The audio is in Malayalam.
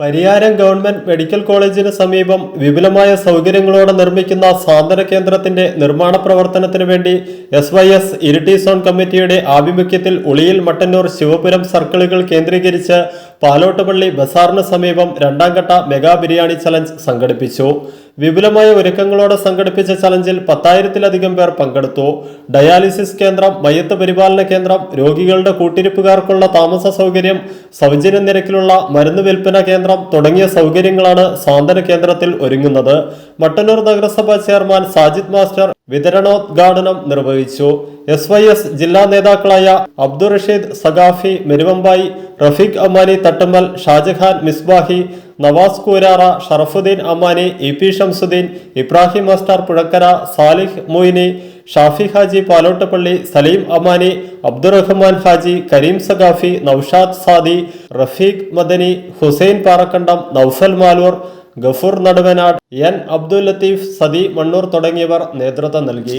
പരിയാരം ഗവൺമെന്റ് മെഡിക്കൽ കോളേജിന് സമീപം വിപുലമായ സൗകര്യങ്ങളോടെ നിർമ്മിക്കുന്ന സാന്ത്വന കേന്ദ്രത്തിന്റെ നിർമ്മാണ പ്രവർത്തനത്തിന് വേണ്ടി S Y S Iritty zone കമ്മിറ്റിയുടെ ആഭിമുഖ്യത്തിൽ ഉളിയിൽ മട്ടന്നൂർ ശിവപുരം സർക്കിളുകൾ കേന്ദ്രീകരിച്ച് പാലോട്ടുപള്ളി ബസാറിന് സമീപം രണ്ടാം ഘട്ട മെഗാ ബിരിയാണി ചലഞ്ച് സംഘടിപ്പിച്ചു. വിപുലമായ ഒരുക്കങ്ങളോടെ സംഘടിപ്പിച്ച ചലഞ്ചിൽ പത്തായിരത്തിലധികം പേർ പങ്കെടുത്തു. ഡയാലിസിസ് കേന്ദ്രം മയ്യത്ത് പരിപാലന കേന്ദ്രം രോഗികളുടെ കൂട്ടിരിപ്പുകാർക്കുള്ള താമസ സൗകര്യം സൗജന്യ നിരക്കിലുള്ള മരുന്ന് വിൽപ്പന കേന്ദ്രം തുടങ്ങിയ സൗകര്യങ്ങളാണ് സാന്ത്വന കേന്ദ്രത്തിൽ ഒരുങ്ങുന്നത്. മട്ടന്നൂർ നഗരസഭാ ചെയർമാൻ സാജിദ് മാസ്റ്റർ വിതരണോദ്ഘാടനം നിർവഹിച്ചു. എസ് വൈ എസ് ജില്ലാ നേതാക്കളായ Abdul Rashid Saqafi Meruvambayi Rafeeq Ammani Thattammal Shajahan Misbahi Navas Koorara Sharafuddin Ammani E P Shamsuddin Ibrahim master Puzhakkara Salih Moini Shafi Haji Palottappalli Saleem Amani Abdurahman Haji Kareem Saqafi Naushad Saadi Rafeeq Madani Hussain Parakkandam Naufal Maloor Gafoor Naduvanad N Abdul Latheef Sathi Mannur തുടങ്ങിയവർ നേതൃത്വം നൽകി.